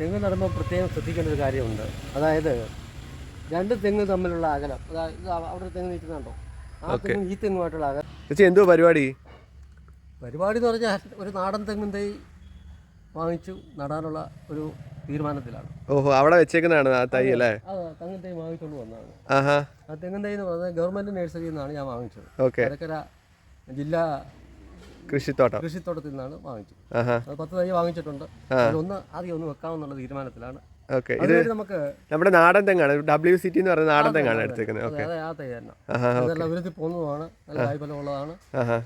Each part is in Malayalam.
തെങ്ങ് നടുമ്പോൾ പ്രത്യേകം ശ്രദ്ധിക്കേണ്ട ഒരു കാര്യമുണ്ട്. അതായത് രണ്ട് തെങ്ങ് തമ്മിലുള്ള അകലം. അതായത് അവിടെ തെങ്ങ് നിൽക്കുന്നുണ്ടോ? ആ തെങ്ങും ഈ തെങ്ങുമായിട്ടുള്ള അകലം. ചേച്ചി എന്തോ പരിപാടി? പരിപാടി എന്ന് പറഞ്ഞാൽ ഒരു നാടൻ തെങ്ങും തൈ വാങ്ങിച്ചു നടാനുള്ള ഒരു തീരുമാനത്തിലാണ്. ഓഹോ അവിടെ വെച്ചേക്കുന്നതാണ് ആ തൈ അല്ലേ? തെങ്ങും തൈ വാങ്ങിച്ചുകൊണ്ട് വന്നതാണ്. ആ തെങ്ങും തൈ എന്ന് പറഞ്ഞാൽ ഗവൺമെന്റ് നഴ്സറിയിൽ നിന്നാണ് ഞാൻ വാങ്ങിച്ചത്. ഓക്കെ. ജില്ലാ കൃഷിത്തോട്ടം. കൃഷിത്തോട്ടത്തിൽ നിന്നാണ് വാങ്ങിച്ചത്. പത്ത് തൈ വാങ്ങിച്ചിട്ടുണ്ട്. ഒന്ന് ആദ്യം ഒന്ന് വെക്കാമെന്നുള്ള തീരുമാനത്തിലാണ്. ഓക്കെ. ഇത് നമുക്ക് നമ്മുടെ നാടൻ തെങ്ങാണ്. ഡബ്ല്യു സി ടി എന്ന് പറയുന്ന നാടൻ തെങ്ങാണ് എടുത്തേക്കുന്നത്. ഓക്കെ. ആ തൈ തന്നെ. അതെല്ലാം ഉയരത്തിൽ പോകുന്നതുമാണ്. നല്ല കായ്ഫലം ഉള്ളതാണ്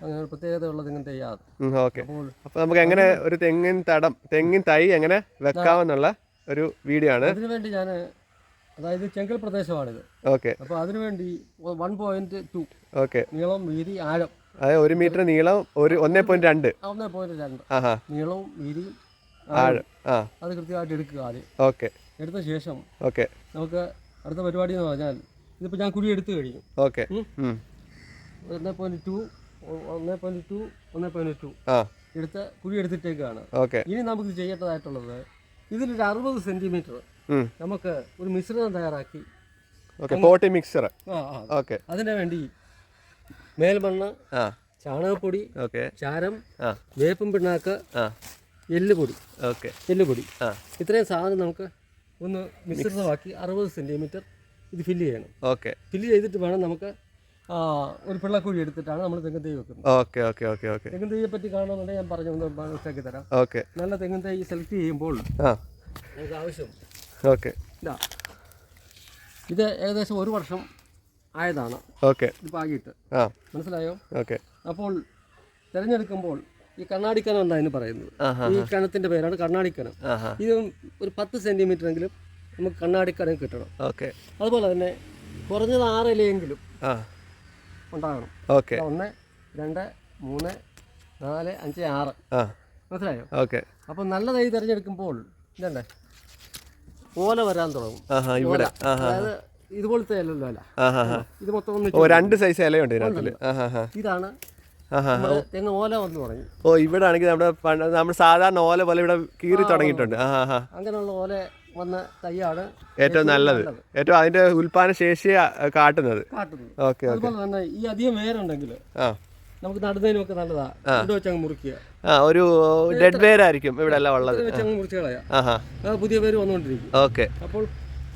അങ്ങനെ ഒരു പ്രത്യേകതയുള്ള തെങ്ങിൻ ഓക്കെ. അപ്പോൾ നമുക്ക് എങ്ങനെ ഒരു തെങ്ങിൻ തടം തെങ്ങിൻ തൈ എങ്ങനെ വെക്കാമെന്നുള്ള ഒരു വീഡിയോ ആണ്. അതിനുവേണ്ടി ഞാൻ അതായത് ചെങ്കൽ പ്രദേശമാണിത്. ഓക്കെ. അപ്പോൾ അതിനുവേണ്ടി വൺ പോയിന്റ് ടു ഓക്കെ. നീളം വീതി ആഴം അതായത് ഒരു മീറ്റർ നീളം ഒരു ഒന്നേ പോയിന്റ് രണ്ട്. ഒന്നേ പോയിന്റ് രണ്ട്. നീളവും വീതിയും ആഴം ആ. അത് കൃത്യമായിട്ട് എടുക്കുക ആദ്യം. ഓക്കെ. എടുത്ത ശേഷം ഓക്കെ. നമുക്ക് അടുത്ത പരിപാടി എന്ന് പറഞ്ഞാൽ ഇതിപ്പോൾ ഞാൻ കുഴി എടുത്തു കഴിഞ്ഞു. ഓക്കെ. ഒന്നേ പോയിന്റ് ടു ഒന്നേ പോയിന്റ് ടു ഒന്നേ പോയിന്റ് ടു ആ. എടുത്ത് കുഴി എടുത്തിട്ടേക്കാണ്. ഓക്കെ. ഇനി നമുക്ക് ചെയ്യേണ്ടതായിട്ടുള്ളത് ഇതിലൊരു അറുപത് സെന്റിമീറ്റർ നമുക്ക് ഒരു മിശ്രിതം തയ്യാറാക്കി ഓക്കെ പോട്ടി മിക്സർ ഓക്കെ. അതിന് വേണ്ടി മേൽമണ്ണ് ചാണകപ്പൊടി ഓക്കെ. ചാരം ആ. വേപ്പും പിണ്ണാക്ക് ആ. എല്ലുപൊടി. ഓക്കെ. എല്ലുപൊടി. ആ. ഇത്രയും സാധനം നമുക്ക് ഒന്ന് മിശ്രിതമാക്കി അറുപത് സെന്റിമീറ്റർ ഇത് ഫില്ല് ചെയ്യണം. ഓക്കെ. ഫില്ല് ചെയ്തിട്ട് വേണം നമുക്ക് ഒരു പിള്ളക്കുഴി എടുത്തിട്ടാണ് നമ്മൾ തെങ്ങും തൈ വെക്കുന്നത്. Okay okay okay okay. തെങ്ങും തൈയെ പറ്റി കാണണമെന്നുണ്ടെങ്കിൽ ഞാൻ പറഞ്ഞു മനസ്സിലാക്കി തരാം. ഓക്കെ. നല്ല തെങ്ങും തൈ സെലക്ട് ചെയ്യുമ്പോൾ ആ. നമുക്ക് ആവശ്യം. ഓക്കെ. ഇതാ. ഇത് ഏകദേശം ഒരു വർഷം ആയതാണ്. ഓക്കെ. ഇത് പാകിയിട്ട്. ആ. മനസ്സിലായോ? ഓക്കെ. അപ്പോൾ തിരഞ്ഞെടുക്കുമ്പോൾ ഈ കണ്ണാടിക്കനം എന്താ അതിന് പറയുന്നത്? ഈ കനത്തിന്റെ പേരാണ് കണ്ണാടിക്കനം. ഇത് ഒരു പത്ത് സെന്റിമീറ്റർ എങ്കിലും നമുക്ക് കണ്ണാടിക്കനം കിട്ടണം. ഓക്കെ. അതുപോലെ തന്നെ കുറഞ്ഞത് ആറ് ഇലയെങ്കിലും ആ. ഉണ്ടാകണം. ഓക്കെ. ഒന്ന് രണ്ട് മൂന്ന് നാല് അഞ്ച് ആറ്. മനസ്സിലായോ? ഓക്കെ. അപ്പോൾ നല്ല തൈ തിരഞ്ഞെടുക്കുമ്പോൾ ഇതണ്ടേ ഓല വരാൻ തുടങ്ങും. ഇവിടെ. അതായത് ഇതുപോലത്തെ ഇലല്ലോ അല്ല ഇത് മൊത്തം ഒന്ന് രണ്ട് സൈസ് ഇലയുണ്ട് ഹാ ഇതാണ് തെങ്ങ് ഓല വന്ന് തുടങ്ങി. ഓ ഇവിടെ ആണെങ്കിൽ നമ്മുടെ നമ്മുടെ സാധാരണ ഓല പോലെ ഇവിടെ കീറി തുടങ്ങിയിട്ടുണ്ട്. അങ്ങനെയുള്ള ഓല വന്ന തൈയാണ് ഏറ്റവും നല്ലത്. ഏറ്റവും അതിന്റെ ഉൽപാദന ശേഷിയെ കാട്ടുന്നത്. ഓക്കെ അതുപോലെ തന്നെ ഈ അധികം വേരുണ്ടെങ്കിൽ നമുക്ക് നടുന്നതിനൊക്കെ നല്ലതാ. ഇവിടെ വെച്ച് അങ്ങ് മുറിക്കുക ആ ഒരു ഡെഡ് വേരായിരിക്കും ഇവിടെ എല്ലാം ഉള്ളത്. വെച്ചങ്ങ് മുറിച്ച് കളയാം. പുതിയ പേര് വന്നുകൊണ്ടിരിക്കും. ഓക്കെ. അപ്പോൾ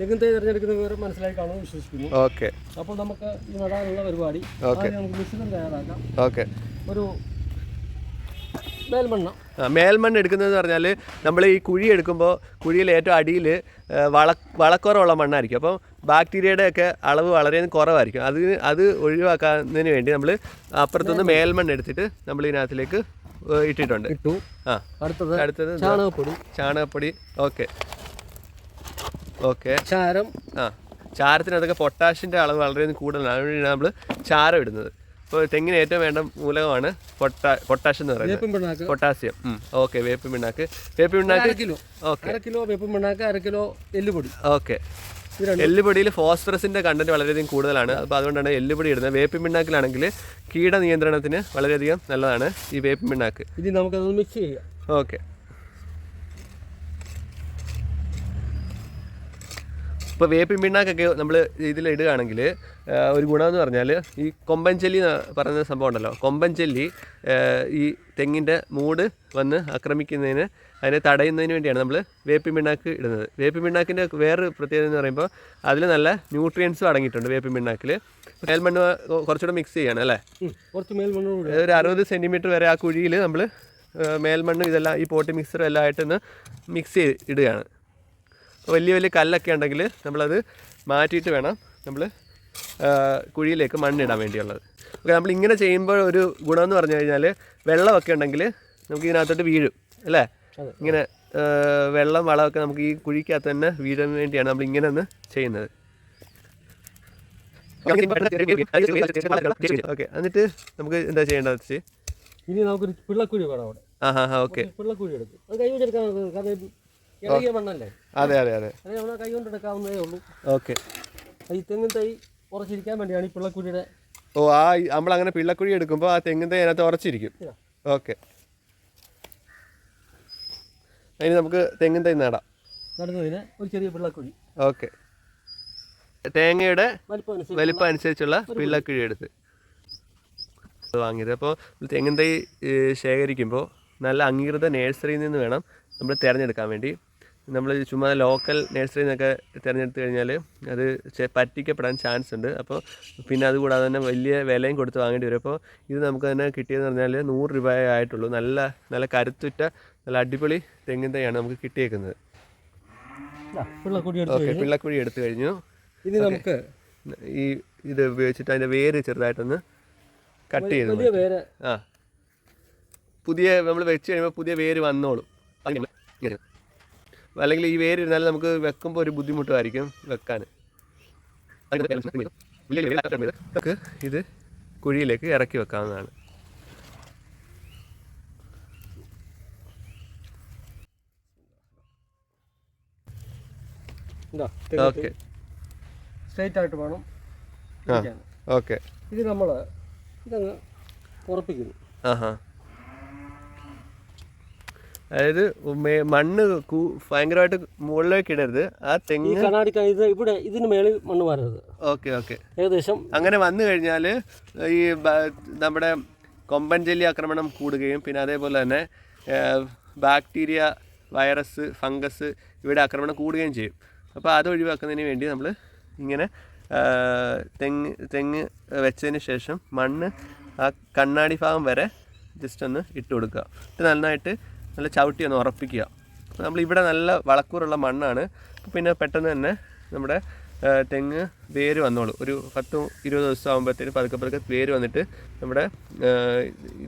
തെങ്ങിൻ തൈ തിരഞ്ഞെടുക്കുന്ന പേര് മനസ്സിലായി കാണുമെന്ന് വിശ്വസിക്കുന്നു. ഓക്കെ. അപ്പോൾ നമുക്ക് ഈ നടാനുള്ള പരിപാടി ആദ്യം നമുക്ക് മിശ്രിതം തയ്യാറാക്കാം. ഓക്കെ. ഒരു മേൽമണ്ണ. മേൽമണ്ണ് എടുക്കുന്നതെന്ന് പറഞ്ഞാൽ നമ്മൾ ഈ കുഴി എടുക്കുമ്പോൾ കുഴിയിൽ ഏറ്റവും അടിയിൽ വള വളക്കുറവുള്ള മണ്ണായിരിക്കും. അപ്പം ബാക്ടീരിയയുടെ ഒക്കെ അളവ് വളരെ കുറവായിരിക്കും. അതിന് അത് ഒഴിവാക്കുന്നതിന് വേണ്ടി നമ്മൾ അപ്പുറത്തുനിന്ന് മേൽമണ്ണ്. എടുത്തിട്ട് നമ്മൾ ഇതിനകത്തിലേക്ക് ഇട്ടിട്ടുണ്ട്. ഇട്ടു. ആ. അടുത്തത് അടുത്തത് ചാണകപ്പൊടി. ചാണകപ്പൊടി. ഓക്കെ. ഓക്കെ. ചാരം. ആ ചാരത്തിനകത്തൊക്കെ പൊട്ടാഷിന്റെ അളവ് വളരെ കൂടുതലാണ്. അതുകൊണ്ടാണ് നമ്മൾ ചാരം ഇടുന്നത്. ഇപ്പോൾ തെങ്ങിന് ഏറ്റവും വേണ്ട മൂലകമാണ് പൊട്ടാ പൊട്ടാഷ് എന്ന് പറയുന്നത്. വേപ്പും പൊട്ടാസ്യം ഓക്കെ വേപ്പ് പിണ്ണാക്ക്. വേപ്പ് പിണ്ണാക്ക് കിലോ ഓക്കെ. അര കിലോ വേപ്പ് പിണ്ണാക്ക് അര കിലോ എല്ലുപൊടി. ഓക്കെ. എല്ലുപൊടിയിൽ ഫോസ്ഫറസിന്റെ കണ്ടന്റ് വളരെയധികം കൂടുതലാണ്. അപ്പോൾ അതുകൊണ്ടാണ് എല്ലുപൊടി ഇടുന്നത്. വേപ്പിൻ പിണ്ണാക്കിലാണെങ്കിൽ കീട നിയന്ത്രണത്തിന് വളരെയധികം നല്ലതാണ് ഈ വേപ്പിൻ പിണ്ണാക്ക്. ഇനി നമുക്കത് മിക്സ് ചെയ്യാം. ഓക്കെ. ഇപ്പോൾ വേപ്പിൻ പിണ്ണാക്കൊക്കെ നമ്മൾ ഇതിൽ ഇടുകയാണെങ്കിൽ ഒരു ഗുണമെന്ന് പറഞ്ഞാൽ ഈ കൊമ്പൻ ചെല്ലി എന്ന് പറയുന്ന സംഭവം ഉണ്ടല്ലോ. കൊമ്പൻ ചെല്ലി ഈ തെങ്ങിന്റെ മൂട് വന്ന് ആക്രമിക്കുന്നതിന് അതിനെ തടയുന്നതിന് വേണ്ടിയാണ് നമ്മൾ വേപ്പിൻ പിണ്ണാക്ക് ഇടുന്നത്. വേപ്പിൻ പിണ്ണാക്കിന്റെ വേറൊരു പ്രത്യേകത എന്ന് പറയുമ്പോൾ അതിൽ നല്ല ന്യൂട്രിയൻസും അടങ്ങിയിട്ടുണ്ട് വേപ്പിൻ പിണ്ണാക്കിൽ മേൽമണ്ണ് കുറച്ചുകൂടെ മിക്സ് ചെയ്യണം അല്ലേ? കുറച്ച് മേൽമണ്ണ് ഒരു അറുപത് സെന്റിമീറ്റർ വരെ ആ കുഴിയിൽ നമ്മൾ മേൽമണ്ണും ഇതെല്ലാം ഈ പോട്ടി മിക്സറും എല്ലാം ആയിട്ടൊന്ന് മിക്സ് ചെയ്ത് ഇടുകയാണ്. വലിയ വലിയ കല്ലൊക്കെ ഉണ്ടെങ്കിൽ നമ്മളത് മാറ്റിയിട്ട് വേണം നമ്മൾ കുഴിയിലേക്ക് മണ്ണിടാൻ വേണ്ടിയുള്ളത്. ഓക്കെ നമ്മൾ ഇങ്ങനെ ചെയ്യുമ്പോൾ ഒരു ഗുണം എന്ന് പറഞ്ഞു കഴിഞ്ഞാൽ വെള്ളമൊക്കെ ഉണ്ടെങ്കിൽ നമുക്ക് ഇതിനകത്തോട്ട് വീഴും അല്ലേ? ഇങ്ങനെ വെള്ളം വളമൊക്കെ നമുക്ക് ഈ കുഴിക്കകത്ത് തന്നെ വീഴാൻ വേണ്ടിയാണ് നമ്മൾ ഇങ്ങനെ ഒന്ന് ചെയ്യുന്നത്. ഓക്കെ എന്നിട്ട് നമുക്ക് എന്താ ചെയ്യേണ്ടത് വെച്ച് ഇനി നമുക്കൊരു പിള്ളക്കുഴി വേണം അവിടെ. ആ ഹാ ഹാ ഓക്കെ പിള്ളക്കുഴി എടുക്കും. അത് കൈ വെച്ചെടുക്കാൻ കാരണം ഇത് ഇളകിയ മണ്ണല്ലേ അതെ അതെ അതെ. അത് നമ്മൾ കൈ കൊണ്ട് എടുക്കാവുന്നതേ ഉള്ളൂ. ഓക്കെ. ഈ തെങ്ങിൻ തൈ ഉറച്ചിരിക്കാൻ വേണ്ടിയാണ് ഈ പിള്ളക്കുഴിയുടെ ഓ ആ നമ്മൾ അങ്ങനെ പിള്ളക്കുഴി എടുക്കുമ്പോൾ ആ തെങ്ങിൻ തൈ അതിനകത്ത് ഉറച്ചിരിക്കും. ഓക്കെ. അതിന് നമുക്ക് തെങ്ങിൻ തൈ നേടാം. നടുന്നതിന് ഒരു ചെറിയ പിള്ളക്കുഴി. ഓക്കെ. തേങ്ങയുടെ വലിപ്പം അനുസരിച്ച് അനുസരിച്ചുള്ള പിള്ളക്കിഴി എടുത്ത് വാങ്ങിയത്. അപ്പോൾ തെങ്ങിൻ തൈ ശേഖരിക്കുമ്പോൾ നല്ല അംഗീകൃത നേഴ്സറിയിൽ നിന്ന് വേണം നമ്മൾ തിരഞ്ഞെടുക്കാൻ വേണ്ടി. നമ്മൾ ചുമ്മാ ലോക്കൽ നഴ്സറിയിൽ നിന്നൊക്കെ തിരഞ്ഞെടുത്ത് കഴിഞ്ഞാൽ അത് പറ്റിക്കപ്പെടാൻ ചാൻസ് ഉണ്ട്. അപ്പോൾ പിന്നെ അതുകൂടാതെ തന്നെ വലിയ വിലയും കൊടുത്ത് വാങ്ങേണ്ടി വരും. അപ്പോൾ ഇത് നമുക്ക് തന്നെ കിട്ടിയെന്ന് പറഞ്ഞാൽ നൂറ് രൂപയേ ആയിട്ടുള്ളൂ. നല്ല നല്ല കരുത്തുറ്റ നല്ല അടിപൊളി തെങ്ങിൻ തൈയാണ് നമുക്ക് കിട്ടിയേക്കുന്നത്. ഓക്കെ പിള്ളക്കുഴി എടുത്തു കഴിഞ്ഞു. ഇനി നമുക്ക് ഈ ഇത് ഉപയോഗിച്ചിട്ട് അതിന്റെ വേര് ചെറുതായിട്ടൊന്ന് കട്ട് ചെയ്ത് ആ. പുതിയ നമ്മൾ വെച്ച് കഴിയുമ്പോൾ പുതിയ വേര് വന്നോളും. അങ്ങനെ. അല്ലെങ്കിൽ ഈ വേരിരുന്നാൽ നമുക്ക് വെക്കുമ്പോൾ ഒരു ബുദ്ധിമുട്ടായിരിക്കും വെക്കാൻ. നമുക്ക് ഇത് കുഴിയിലേക്ക് ഇറക്കി വെക്കാവുന്നതാണ്. ആയിട്ട് വേണം. ഓക്കെ. ഇത് നമ്മൾ ഇതങ്ങ് ഉറപ്പിക്കുന്നു ആഹാ. അതായത് മണ്ണ് കൂ- ഭയങ്കരമായിട്ട് മുകളിലേക്ക് ഇടരുത്. ആ തെങ്ങ് കണ്ണാടിക്ക ഇത് ഇവിടെ ഇതിന് മേളിൽ മണ്ണ് വരരുത് ഓക്കെ ഓക്കെ. ഏകദേശം അങ്ങനെ വന്നു കഴിഞ്ഞാൽ ഈ നമ്മുടെ കൊമ്പൻ ജെല്ലി ആക്രമണം കൂടുകയും പിന്നെ അതേപോലെ തന്നെ ബാക്ടീരിയ വൈറസ് ഫംഗസ് ഇവിടെ ആക്രമണം കൂടുകയും ചെയ്യും. അപ്പോൾ അത് ഒഴിവാക്കുന്നതിന് വേണ്ടി നമ്മൾ ഇങ്ങനെ തെങ്ങ് തെങ്ങ് വെച്ചതിന് ശേഷം മണ്ണ് ആ കണ്ണാടി ഭാഗം വരെ ജസ്റ്റ് ഒന്ന് ഇട്ട് കൊടുക്കുക. എന്നിട്ട് നന്നായിട്ട് നല്ല ചവിട്ടി ഒന്ന് ഉറപ്പിക്കുക. നമ്മളിവിടെ നല്ല വളക്കൂറുള്ള മണ്ണാണ്. പിന്നെ പെട്ടെന്ന് തന്നെ നമ്മുടെ തെങ്ങ് വേര് വന്നോളൂ. ഒരു പത്ത് ഇരുപത് ദിവസം ആകുമ്പോഴത്തേന് പതുക്കെ പതുക്കെ വേര് വന്നിട്ട് നമ്മുടെ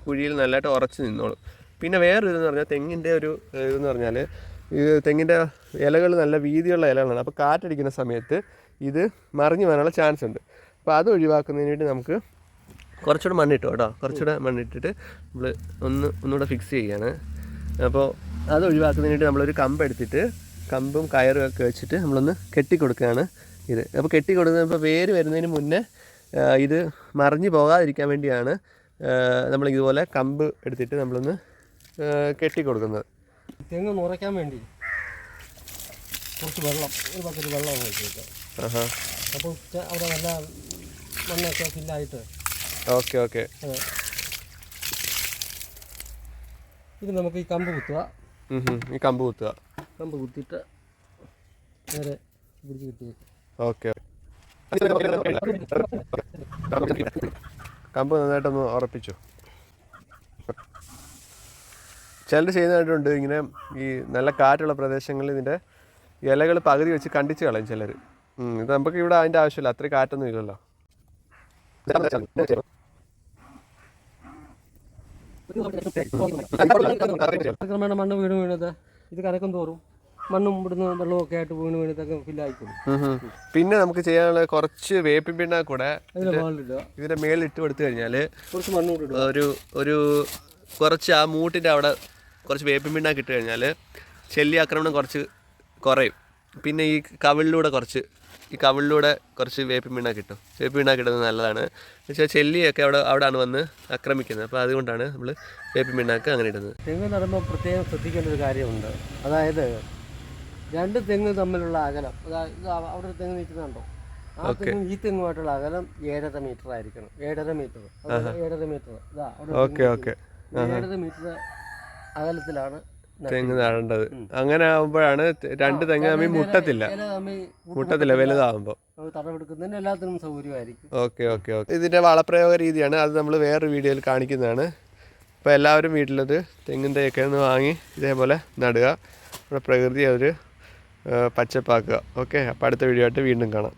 കുഴിയിൽ നല്ലതായിട്ട് ഉറച്ച് നിന്നോളൂ. പിന്നെ വേറൊരു ഇതെന്ന് പറഞ്ഞാൽ തെങ്ങിന്റെ ഒരു ഇതെന്ന് പറഞ്ഞാൽ ഇത് തെങ്ങിന്റെ ഇലകൾ നല്ല വീതിയുള്ള ഇലകളാണ്. അപ്പോൾ കാറ്റടിക്കുന്ന സമയത്ത് ഇത് മറിഞ്ഞു വരാനുള്ള ചാൻസ് ഉണ്ട്. അപ്പോൾ അത് ഒഴിവാക്കുന്നതിന് വേണ്ടി നമുക്ക് കുറച്ചുകൂടെ മണ്ണിട്ടോ കേട്ടോ. കുറച്ചുകൂടെ മണ്ണിട്ടിട്ട് നമ്മൾ ഒന്ന് ഒന്നുകൂടെ ഫിക്സ് ചെയ്യാണ് അപ്പോൾ അത് ഒഴിവാക്കുന്നതിന് വേണ്ടി നമ്മളൊരു കമ്പ് എടുത്തിട്ട് കമ്പും കയറും ഒക്കെ വെച്ചിട്ട് നമ്മളൊന്ന് കെട്ടി കൊടുക്കുകയാണ് ഇത്. അപ്പോൾ കെട്ടി കൊടുക്കുന്നത് ഇപ്പോൾ വേര് വരുന്നതിന് മുന്നേ ഇത് മറിഞ്ഞു പോകാതിരിക്കാൻ വേണ്ടിയാണ് നമ്മൾ ഇതുപോലെ കമ്പ് എടുത്തിട്ട് നമ്മളൊന്ന് കെട്ടിക്കൊടുക്കുന്നത്. കെട്ടി കൊടുക്കുന്നത് തെങ്ങ് നുറയ്ക്കാൻ വേണ്ടി കുറച്ച് വെള്ളം ഒരു പക്കത്ത് വെള്ളം അപ്പോൾ അവിടെ നല്ല മണ്ണൊക്കെ ഫില്ലായിട്ട് ഓക്കെ ഓക്കെ. ഇത് നമുക്ക് ഈ കമ്പ് കുത്തുക. ഈ കമ്പ് കുത്തുക. കമ്പ് കുത്തിയിട്ട് നേരെ പിടിച്ച് കിട്ടിയേക്കും. ഓക്കെ കമ്പ് നന്നായിട്ടൊന്ന് ഉറപ്പിച്ചു. ചിലർ ചെയ്യുന്നതായിട്ടുണ്ട് ഇങ്ങനെ ഈ നല്ല കാറ്റുള്ള പ്രദേശങ്ങളിൽ ഇതിന്റെ ഇലകൾ പകുതി വെച്ച് കണ്ടിച്ച് കളയും ചിലർ ഇത് നമുക്ക് ഇവിടെ അതിന്റെ ആവശ്യമില്ല അത്രയും കാറ്റൊന്നും ഇല്ലല്ലോ. ക്രമേണ മണ്ണ് വീണ് വീണത്. ഇത് കരക്കും തോറും മണ്ണും ഇവിടുന്ന് വെള്ളവും ഒക്കെ ആയിട്ട് വീണ് വീണതൊക്കെ ഫില്ലായിക്കോളും. പിന്നെ നമുക്ക് ചെയ്യാനുള്ള കുറച്ച് വേപ്പിൻ പിണ്ണ കൂടെ ഇതിന്റെ മേളിൽ ഇട്ട് കൊടുത്തു കഴിഞ്ഞാൽ കുറച്ച് മണ്ണും കൂടി ഒരു ഒരു കുറച്ച് ആ മൂട്ടിന്റെ അവിടെ കുറച്ച് വേപ്പിൻ പിണ്ണാക്ക് ഇട്ട് കഴിഞ്ഞാൽ ചെല്ലി ആക്രമണം കുറച്ച് കുറയും. പിന്നെ ഈ കവിളിലൂടെ കുറച്ച് ഈ കവിളിലൂടെ കുറച്ച് വേപ്പിൻ പിണ്ണാക്ക് കിട്ടും. വേപ്പിൻ പിണ്ണാക്ക് കിട്ടുന്നത് നല്ലതാണ്. വെച്ചാൽ ചെല്ലിയൊക്കെ അവിടെ അവിടെയാണ് വന്ന് ആക്രമിക്കുന്നത്. അപ്പോൾ അതുകൊണ്ടാണ് നമ്മൾ വേപ്പിൻ പിണ്ണാക്ക് അങ്ങനെ ഇടുന്നത്. തെങ്ങ് നടുമ്പോൾ പ്രത്യേകം ശ്രദ്ധിക്കേണ്ട ഒരു കാര്യമുണ്ട്. അതായത് രണ്ട് തെങ്ങ് തമ്മിലുള്ള അകലം. അതായത് അവിടെ തെങ്ങ് നിൽക്കുന്നുണ്ടോ ആ തെങ്ങും ഈ തെങ്ങുമായിട്ടുള്ള അകലം ഏഴര മീറ്റർ ആയിരിക്കണം. ഏഴര മീറ്റർ. ഏഴര മീറ്റർ. ഇതാ അവിടെ ഏഴര മീറ്റർ അകലത്തിലാണ്. തെങ്ങ് നടേണ്ടത്. അങ്ങനെ ആവുമ്പോഴാണ് രണ്ട് തെങ്ങ് തമ്മിൽ മുട്ടത്തില്ല. മുട്ടത്തില്ല. വലുതാകുമ്പോൾ നമുക്ക് തടവെടുക്കുന്നതിന് എല്ലാത്തിനും സൗകര്യമായിരിക്കും. Okay okay okay. ഇതിന്റെ വളപ്രയോഗ രീതിയാണ് അത് നമ്മൾ വേറൊരു വീഡിയോയിൽ കാണിക്കുന്നതാണ്. അപ്പോൾ എല്ലാവരും വീട്ടിലത് തെങ്ങിൻ ഒക്കെ ഒന്ന് വാങ്ങി ഇതേപോലെ നടുക. നമ്മുടെ പ്രകൃതി ഒരു പച്ചപ്പാക്കുക. ഓക്കെ അപ്പോൾ അടുത്ത വീഡിയോ ആയിട്ട് വീണ്ടും കാണാം.